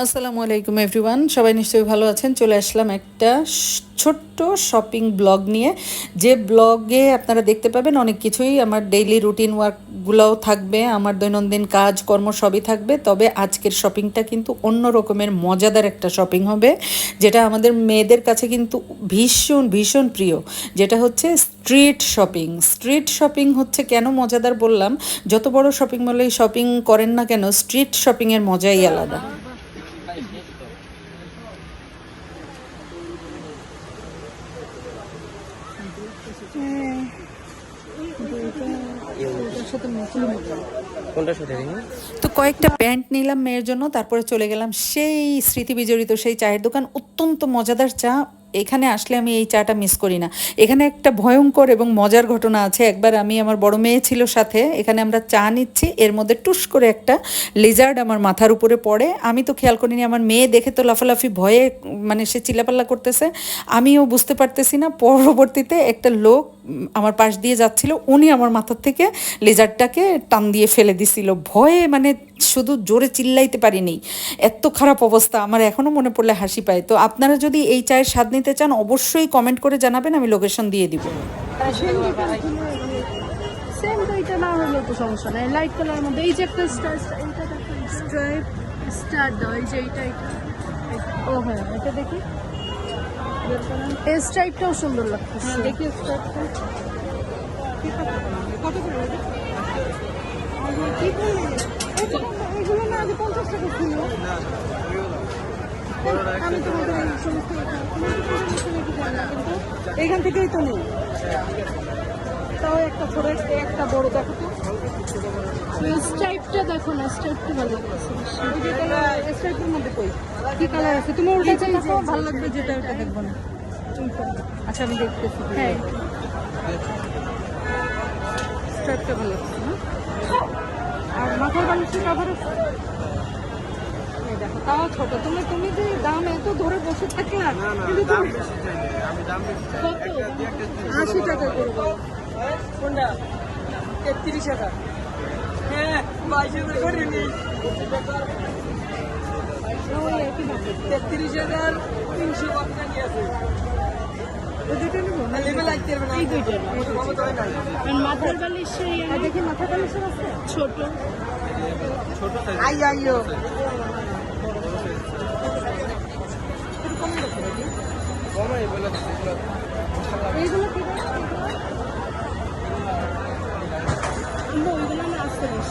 আসসালামু আলাইকুম এভরিওয়ান সবাই নিশ্চয়ই ভালো আছেন। চলে আসলাম একটা ছোট্ট শপিং ব্লগ নিয়ে। যে ব্লগে আপনারা দেখতে পাবেন অনেক কিছুই। আমার ডেইলি রুটিন ওয়ার্কগুলোও থাকবে, আমার দৈনন্দিন কাজ, কর্ম সবই থাকবে। তবে আজকের শপিংটা কিন্তু অন্য রকমের মজাদার একটা শপিং হবে, যেটা আমাদের মেয়েদের কাছে কিন্তু ভীষণ ভীষণ প্রিয়। যেটা হচ্ছে স্ট্রিট শপিং স্ট্রিট শপিং হচ্ছে কেন মজাদার বললাম? যত বড় শপিং মলেই শপিং করেন না কেন স্ট্রিট শপিংয়ের মজাই আলাদা। তো কয়েকটা প্যান্ট নিলাম মেয়ের জন্য, তারপরে চলে গেলাম সেই স্মৃতি বিজড়িত সেই চায়ের দোকান। অত্যন্ত মজাদার চা, এখানে আসলে আমি এই চাটা মিস করি না। এখানে একটা ভয়ঙ্কর এবং মজার ঘটনা আছে। একবার আমি আমার বড় মেয়ে ছিল সাথে, এখানে আমরা চা নিচ্ছি, এর মধ্যে টুস করে একটা লিজার্ড আমার মাথার উপরে পড়ে। আমি তো খেয়াল করিনি, আমার মেয়ে দেখে তো লাফালাফি ভয়ে মানে সে চিল্লাপাল্লা করতেছে। আমিও বুঝতে পারতেছি না, পরবর্তীতে একটা লোক আমার পাশ দিয়ে যাচ্ছিল, উনি আমার মাথার থেকে লেজারটাকে টান দিয়ে ফেলে দিছিল। ভয়ে মানে শুধু জোরে চিল্লাইতে পারিনি। এত খারাপ অবস্থা, আমার এখনও মনে পড়লে হাসি পায়। তো আপনারা যদি এই চায়ের স্বাদ নিতে চান, অবশ্যই কমেন্ট করে জানাবেন, আমি লোকেশন দিয়ে দিব। স্টার এই যে এইটা। ও হ্যাঁ এটা দেখি। এই স্ট্রাইপটাও সুন্দর লাগতেছে। দেখি স্ট্রাইপটা কত করে এগুলো পঞ্চাশ টাকা এখান থেকেই তো নেই। তাও একটা ছোট একটা একটা বড় দেখো তো। স্ট্রাইপটা দেখো না স্ট্রাইপটা ভালো লাগছে স্ট্রাইপের মধ্যে কই? কি কালার আছে? তুমি ওটা দেখো ভালো লাগবে যেটা ওটা দেখব না। আচ্ছা আমি দেখতেছি হ্যাঁ। স্ট্রাইপটা ভালো লাগছে না? আর মাথার বালিশের কাভার আছে দেখো তাও ছোট। তুমি তুমি যে দাম এত ধরে বসে থাকলা কিন্তু তুমি কত? আশি টাকা করে বলো। কোনটা? তেত্রিশ টাকা হ্যাঁ বাইশ হাজার করে নি। তেত্রিশ হাজার তিনশো নিয়ে আছে মাথার বালিশে আর দেখি মাথার বালিশের আছে? ছোট। আই আইও এইগুলো কি দাম? না, ওইগুলো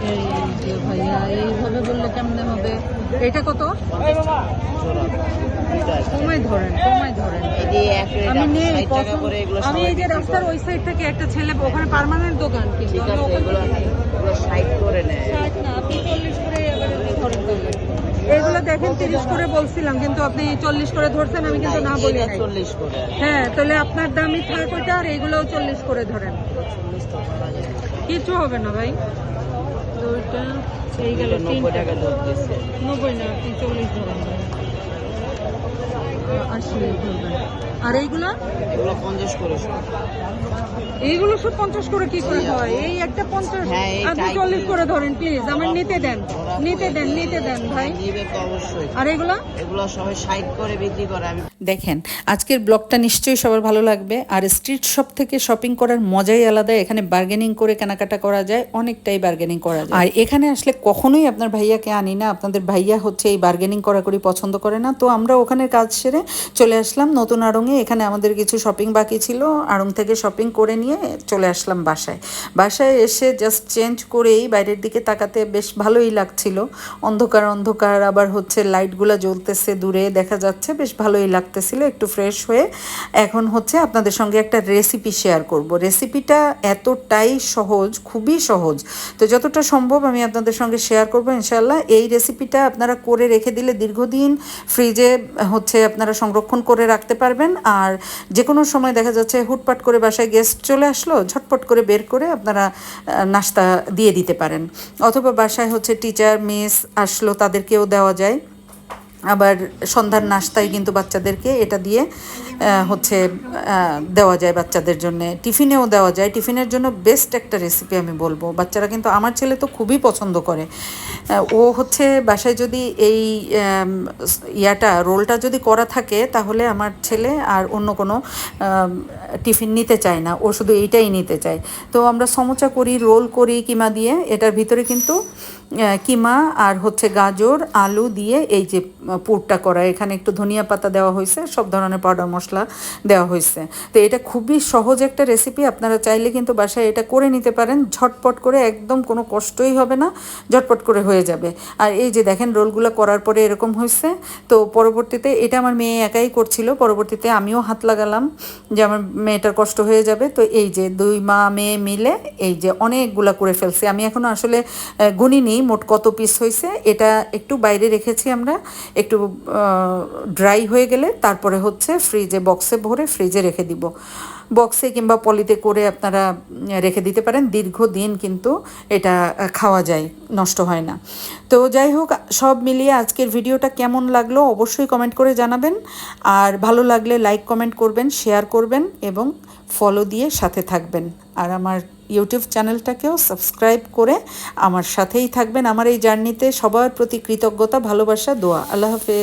এই যে ভাইয়া এইভাবে বললে কেমনে হবে? এটা কত? ধরেন কমাই ধরেন। আমি নেই এই যে রাস্তার ওই সাইড থেকে একটা ছেলে ওখানে পার্মানেন্ট দোকান কিন্তু আমি আছে ওখান এগুলো থেকে- এগুলো ষাট করে নেয়। ষাট না, আপনি 40 করে ধরেন এগুলো দেখেন তিরিশ করে বলছিলাম কিন্তু আপনি চল্লিশ করে ধরছেন আমি কিন্তু না বলি চল্লিশ করে। হ্যাঁ তাহলে আপনার দামই থাক ওইটা আর এগুলোও চল্লিশ করে ধরেন। কিছু হবে না ভাই। তো ওইটা এই গেল তিন নব্বই টাকা ধর দিচ্ছে নব্বই না আপনি চল্লিশ ধরেন আশি আর এইগুলো? পঞ্চাশ করে সব। এইগুলো সব পঞ্চাশ করে কি করে হয়? এই একটা পঞ্চাশ হ্যাঁ, আপনি চল্লিশ করে ধরেন প্লিজ আমার নিতে দেন নিতে দেন নিতে দেন ভাই। আর এগুলো? এগুলো সবাই ষাট করে বিক্রি করে আমি দেখেন আজকের ব্লগটা নিশ্চয়ই সবার ভালো লাগবে আর স্ট্রিট শপ থেকে শপিং করার মজাই আলাদা এখানে বার্গেনিং করে কেনাকাটা করা যায় অনেকটাই বার্গেনিং করা যায়। আর এখানে আসলে কখনোই আপনার ভাইয়াকে আনি না আপনাদের ভাইয়া হচ্ছে এই বার্গেনিং করাকরি পছন্দ করে না তো আমরা ওখানে কাজ সেরে চলে আসলাম নতুন আড়ংয়ে এখানে আমাদের কিছু শপিং বাকি ছিল। আড়ং থেকে শপিং করে নিয়ে চলে আসলাম বাসায়। বাসায় এসে জাস্ট চেঞ্জ করেই বাইরের দিকে তাকাতে বেশ ভালোই লাগছিল। অন্ধকার অন্ধকার, আবার হচ্ছে লাইটগুলো জ্বলতেছে দূরে, দেখা যাচ্ছে বেশ ভালোই লাগতেছিল, একটু ফ্রেশ হয়ে। এখন হচ্ছে আপনাদের সঙ্গে একটা রেসিপি শেয়ার করব। রেসিপিটা এতটাই সহজ, খুবই সহজ। তো যতটা সম্ভব আমি আপনাদের সঙ্গে শেয়ার করব ইনশাল্লাহ এই রেসিপিটা আপনারা করে রেখে দিলে দীর্ঘদিন ফ্রিজে হচ্ছে আপনারা সংরক্ষণ করে রাখতে পারবেন। আর যে কোনো সময় দেখা যাচ্ছে হুটপাট করে বাসায় গেস্ট চলে আসলো, ঝটপট করে বের করে আপনারা নাস্তা দিয়ে দিতে পারেন। অথবা বাসায় হচ্ছে টিচার মিস আসলো, তাদেরকেও দেওয়া যায়। আবার সন্ধ্যার নাস্তায় কিন্তু বাচ্চাদেরকে এটা দিয়ে হচ্ছে দেওয়া যায় বাচ্চাদের জন্য। টিফিনেও দেওয়া যায়। টিফিনের জন্য বেস্ট একটা রেসিপি আমি বলব। বাচ্চারা কিন্তু, আমার ছেলে তো খুবই পছন্দ করে। ও হচ্ছে বাসায় যদি এই ইয়াটা, রোলটা যদি করা থাকে, তাহলে আমার ছেলে আর অন্য কোনো টিফিন নিতে চায় না। ও শুধু এইটাই নিতে চায়। তো আমরা সমোচা করি, রোল করি কিমা দিয়ে, এটার ভিতরে কিন্তু কিমা আর হচ্ছে গাজর, আলু দিয়ে এই যে পুরটা করা। এখানে একটু ধনিয়া পাতা দেওয়া হয়েছে, সব ধরনের পাউডার মশলা দেওয়া হয়েছে। তো এটা খুবই সহজ একটা রেসিপি আপনারা চাইলে কিন্তু বাসায় এটা করে নিতে পারেন। ঝটপট করে একদম কোনো কষ্টই হবে না, ঝটপট করে হয়ে যাবে। আর এই যে দেখেন, রোলগুলো করার পরে এরকম হয়েছে। তো পরবর্তীতে এটা আমার মেয়ে একাই করছিল, পরবর্তীতে আমিও হাত লাগালাম যে আমার মেয়েটার কষ্ট হয়ে যাবে। তো এই যে দুই মা মেয়ে মিলে এই যে অনেকগুলা করে ফেলছি। আমি এখনও আসলে গুনিনি মোট কত পিস হয়েছে, এটা একটু বাইরে রেখেছি আমরা। একটু ড্রাই হয়ে গেলে তারপরে হচ্ছে ফ্রিজে বক্সে ভরে ফ্রিজে রেখে দিব। বক্সে কিংবা পলিতে করে আপনারা রেখে দিতে পারেন। দীর্ঘদিন কিন্তু এটা খাওয়া যায়, নষ্ট হয় না। তো যাই হোক, সব মিলিয়ে আজকের ভিডিওটা কেমন লাগল অবশ্যই কমেন্ট করে জানাবেন। আর ভালো লাগলে লাইক কমেন্ট করবেন শেয়ার করবেন এবং ফলো দিয়ে সাথে থাকবেন। আর আমার ইউটিউব চ্যানেলটাকেও সাবস্ক্রাইব করে আমার সাথেই থাকবেন। আমার এই জার্নিতে সবার প্রতি কৃতজ্ঞতা, ভালোবাসা, দোয়া। আল্লাহ হাফেজ।